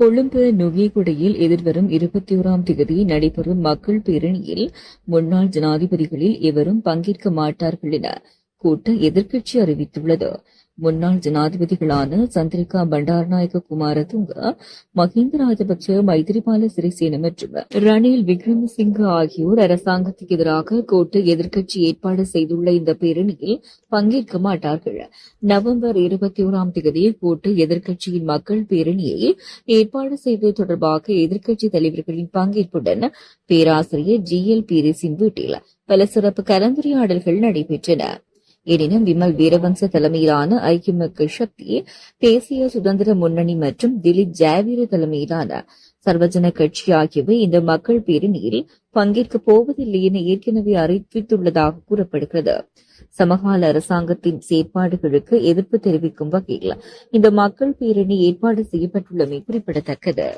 கொழும்பு நுகேகுடையில் எதிர்வரும் இருபத்தி ஓராம் தேதி நடைபெறும் மக்கள் பேரணியில் முன்னாள் ஜனாதிபதிகளில் எவரும் பங்கேற்க மாட்டார்கள் என கூட்ட எதிர்க்கட்சி அறிவித்துள்ளது. முன்னாள் ஜனாதிபதிகளான சந்திரிகா பண்டாரநாயக குமாரதுங்க மஹிந்த ராஜபக்ச மைத்திரிபால சிறிசேன மற்றும் ரணில் விக்ரமசிங்க ஆகியோர் அரசாங்கத்துக்கு எதிராக கூட்டு எதிர்க்கட்சி ஏற்பாடு செய்துள்ள இந்த பேரணியில் பங்கேற்க மாட்டார்கள். நவம்பர் இருபத்தி ஓராம் தேதி கூட்டு எதிர்க்கட்சியின் மக்கள் பேரணியை ஏற்பாடு செய்வது தொடர்பாக எதிர்க்கட்சி தலைவர்களின் பங்கேற்புடன் பேராசிரியர் ஜி எல் பீரிஸின் வீட்டில் பல சிறப்பு கலந்துரையாடல்கள் நடைபெற்றன. எனினும் விமல் வீரவம்ச தலைமையிலான ஐக்கிய மக்கள் சக்தி தேசிய சுதந்திர முன்னணி மற்றும் திலீப் ஜாவீர தலைமையிலான சர்வஜன கட்சி ஆகியவை இந்த மக்கள் பேரணியில் பங்கேற்கப் போவதில்லை என ஏற்கனவே அறிவித்துள்ளதாக கூறப்படுகிறது. சமகால அரசாங்கத்தின் செயற்பாடுகளுக்கு எதிர்ப்பு தெரிவிக்கும் வகையில் இந்த மக்கள் பேரணி ஏற்பாடு செய்யப்பட்டுள்ளமை குறிப்பிடத்தக்கது.